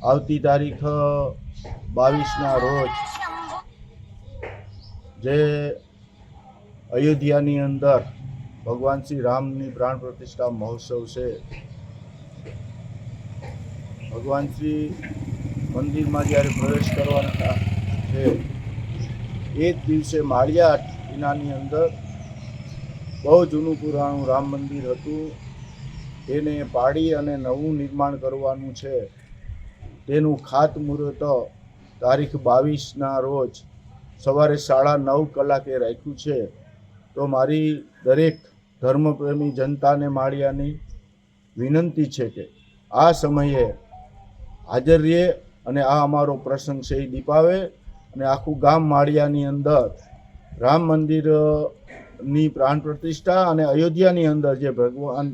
આવતી તારીખ બાવીસના રોજ જે અયોધ્યાની અંદર ભગવાન શ્રી રામની પ્રાણ પ્રતિષ્ઠા મહોત્સવ છે, ભગવાન શ્રી મંદિરમાં જ્યારે પ્રવેશ કરવાના છે એ જ દિવસે માળિયા ટીનાની અંદર બહુ જૂનું પુરાણું રામ મંદિર હતું તેને પાડી અને નવું નિર્માણ કરવાનું છે. તેનું ખાતમુહૂર્ત તારીખ બાવીસના રોજ સવારે સાડા નવ કલાકે રાખ્યું છે. તો મારી દરેક ધર્મપ્રેમી જનતાને માળિયાની વિનંતી છે કે આ સમયે હાજર રહે અને આ અમારો પ્રસંગ છે એ દીપાવે અને આખું ગામ માળિયાની અંદર રામ મંદિરની પ્રાણ પ્રતિષ્ઠા અને અયોધ્યાની અંદર જે ભગવાન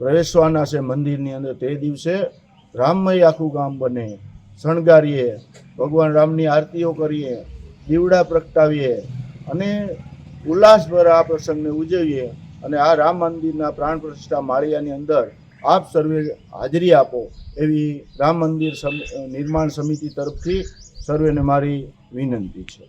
પ્રવેશવાના છે મંદિરની અંદર તે દિવસે રામમય આખું ગામ બને. શણગારીએ, ભગવાન રામની આરતીઓ કરીએ, દીવડા પ્રગટાવીએ અને ઉલ્લાસભર આ પ્રસંગને ઉજવીએ અને આ રામ મંદિરના પ્રાણ પ્રતિષ્ઠા માળિયાની અંદર આપ સર્વે હાજરી આપો એવી રામ મંદિર નિર્માણ સમિતિ તરફથી સર્વેને મારી વિનંતી છે.